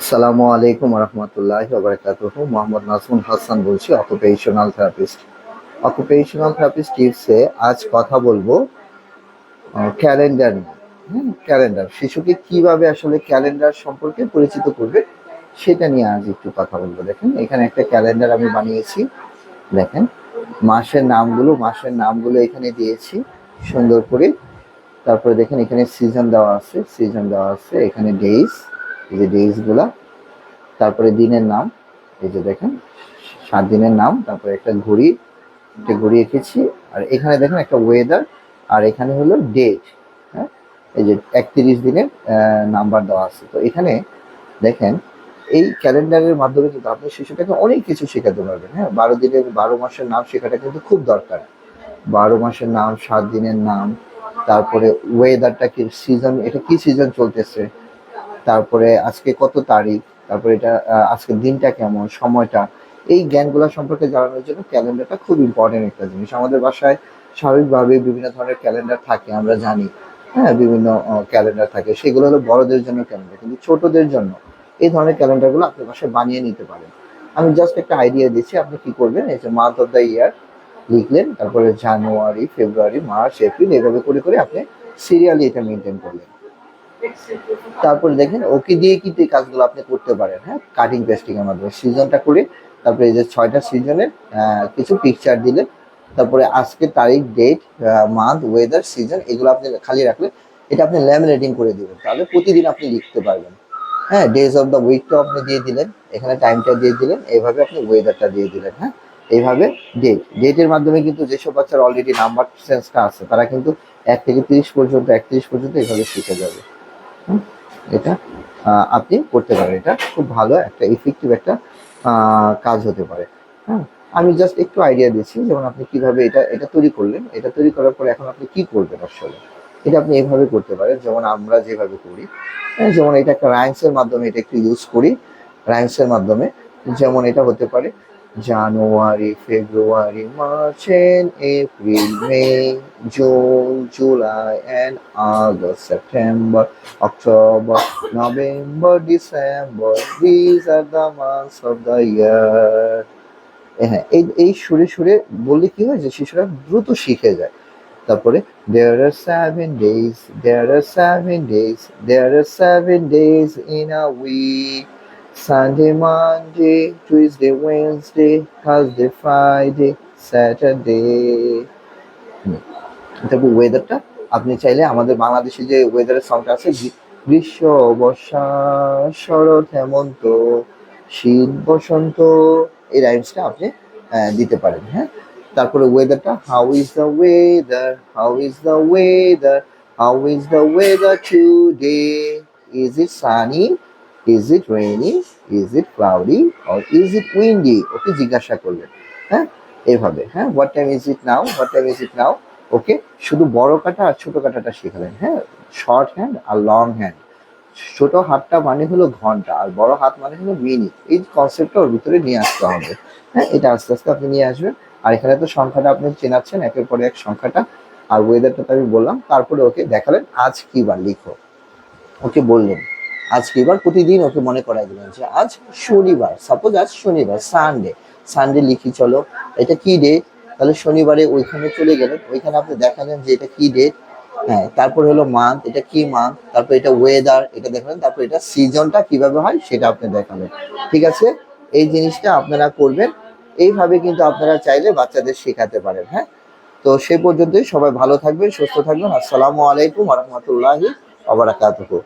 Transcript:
আসসালামু আলাইকুম রহমতুল্লাহ বারকাতুহ। মোহাম্মদ নাজমুল হাসান বলছি অকুপেশনাল থেরাপিস্ট অকুপেশনাল থেরাপিস্ট টিপসে আজ কথা বলব ক্যালেন্ডার নিয়ে। ক্যালেন্ডার শিশুকে কীভাবে আসলে ক্যালেন্ডার সম্পর্কে পরিচিত করবে, সেটা নিয়ে আজ একটু কথা বলব। দেখেন, এখানে একটা ক্যালেন্ডার আমি বানিয়েছি। দেখেন, মাসের নামগুলো মাসের নামগুলো এখানে দিয়েছি, সুন্দর করে। তারপরে দেখেন, এখানে সিজন দেওয়া আছে সিজন দেওয়া আছে, এখানে ডেইস যে ডেইসগুলা, তারপরে দিনের নাম, এই যে দেখেন, সাত দিনের নাম, তারপরে একটা ঘড়ি একটা ঘড়ি এঁকেছি, আর এখানে দেখেন একটা ওয়েদার আর এখানে হলো ডেট হ্যাঁ? এই যে একত্রিশ দিনের নাম্বার দেওয়া আছে। তো এখানে দেখেন, এই ক্যালেন্ডারের মাধ্যমে কিন্তু আপনি শিশুটাকে অনেক কিছু শেখাতে পারবেন হ্যাঁ? বারো দিনের, বারো মাসের নাম শেখাটা কিন্তু খুব দরকার। বারো মাসের নাম, সাত দিনের নাম, তারপরে ওয়েদারটা কি সিজন এটা কি সিজন চলতেছে? তারপরে আজকে কত তারিখ, তারপরে এটা আজকের দিনটা কেমন, সময়টা, এই জ্ঞানগুলো সম্পর্কে জানানোর জন্য ক্যালেন্ডারটা খুব ইম্পর্টেন্ট একটা জিনিস। আমাদের বাসায় স্বাভাবিকভাবে বিভিন্ন ধরনের ক্যালেন্ডার থাকে, আমরা জানি। হ্যাঁ বিভিন্ন ক্যালেন্ডার থাকে। সেগুলো হলো বড়দের জন্য ক্যালেন্ডার, কিন্তু ছোটদের জন্য এই ধরনের ক্যালেন্ডারগুলো আপনি বাসায় বানিয়ে নিতে পারেন। আমি জাস্ট একটা আইডিয়া দিচ্ছি, আপনি কি করবেন? এই যে মান্থ অফ দ্য ইয়ার লিখলেন, তারপরে জানুয়ারি ফেব্রুয়ারি মার্চ এপ্রিল এভাবে করে করে আপনি সিরিয়ালি এটা মেনটেন করলেন। তারপরে দেখেন, ওকে দিয়ে কিন্তু এই কাজগুলো আপনি করতে পারেন হ্যাঁ? কাটিং পেস্টিং এর মাধ্যমে। সিজনটা করে, তারপরে এই যে ছয়টা সিজনের কিছু পিকচার দিলেন তারপরে আজকে তারিখ ডেট মান্থ ওয়েদার সিজন এগুলো আপনি খালি রাখলে এটা আপনি ল্যামিনেটিং করে দিবেন। তাহলে প্রতিদিন আপনি লিখতে পারবেন। হ্যাঁ ডেজ অফ দ্য উইকটা আপনি দিয়ে দিলেন, এখানে টাইমটা দিয়ে দিলেন এইভাবে আপনি ওয়েদারটা দিয়ে দিলেন হ্যাঁ? এইভাবে ডেট ডেটের মাধ্যমে কিন্তু যেসব বাচ্চার অলরেডি নাম্বার সেন্সটা আছে, তারা কিন্তু এক থেকে তিরিশ পর্যন্ত, একত্রিশ পর্যন্ত এইভাবে শিখে যাবে। এটা আপনি করতে পারেন। এটা খুব ভালো একটা ইফেক্টিভ একটা কাজ হতে পারে। হ্যাঁ আমি জাস্ট একটু আইডিয়া দিচ্ছি যেমন আপনি কীভাবে এটা এটা তৈরি করলেন। এটা তৈরি করার পরে এখন আপনি কি করবেন আসলে? এটা আপনি এভাবে করতে পারেন। যেমন আমরা যেভাবে করি হ্যাঁ, যেমন এটা একটা রাইমসের মাধ্যমে এটা একটু ইউজ করি। রাইমসের মাধ্যমে যেমন এটা হতে পারে January, February, March and April, May, June, July and August, September, October, November, December this are the months of the year হ্যাঁ এই এই সুরে সুরে বললে কি হয় যে শিশুরা দ্রুত শিখে যায়। তারপরে there are seven days there are seven days there are seven days in a week Sunday, Monday, Tuesday, Wednesday, Thursday, Friday, Saturday. তারপর ওয়েদারটা আপনি চাইলে আমাদের বাংলাদেশে যে ওয়েদারের সংটা আছে গ্রী- গ্রীষ্ম বর্ষা শরৎ হেমন্ত শীত বসন্ত এই রাইমসটা আপনি দিতে পারেন হ্যাঁ? তারপরে ওয়েদারটা how is the weather how is the weather how is the weather today is it sunny is it rainy is it cloudy or is it windy okay জিজ্ঞাসা করলেন। হ্যাঁ? এভাবে। হ্যাঁ? What time is it now what time is it now okay? শুধু বড় কাটা আর ছোট কাটাটা শেখালেন। হ্যাঁ? শর্ট হ্যান্ড আর লং হ্যান্ড ছোট হাতটা মানে হলো ঘণ্টা আর বড় হাত মানে হলো মিনিট। এই কনসেপ্টটা ওর ভিতরে নিয়ে আসতে হবে। হ্যাঁ? এটা আস্তে আস্তে আপনি নিয়ে আসবেন। আর এখানে তো সংখ্যাটা আপনি চেনাচ্ছেন, একের পরে এক সংখ্যাটা। আর ওয়েদারটা তো আমি বললাম। তারপরে ওকে দেখালেন আজ কি বার লিখো। ওকে বললেন। আজ এবার প্রতিদিন ওকে মনে করাই দিলেন যে আজ শনিবার সাপোজ আজ শনিবার সানডে সানডে লিখি, চলো, এটা কি ডেট তাহলে শনিবারে ওইখানে চলে গেলেন, ওইখানে আপনি দেখালেন যে এটা কি ডেট হ্যাঁ তারপর হলো মান্থ এটা কি মান্থ তারপর এটা ওয়েদার এটা দেখালেন, তারপর এটা সিজনটা কীভাবে হয় সেটা আপনি দেখালেন। ঠিক আছে? এই জিনিসটা আপনারা করবেন। এইভাবে কিন্তু আপনারা চাইলে বাচ্চাদের শেখাতে পারেন হ্যাঁ? তো সে পর্যন্তই, সবাই ভালো থাকবেন, সুস্থ থাকবেন। আসসালামু আলাইকুম রহমতুল্লাহি আবরাকাতুহু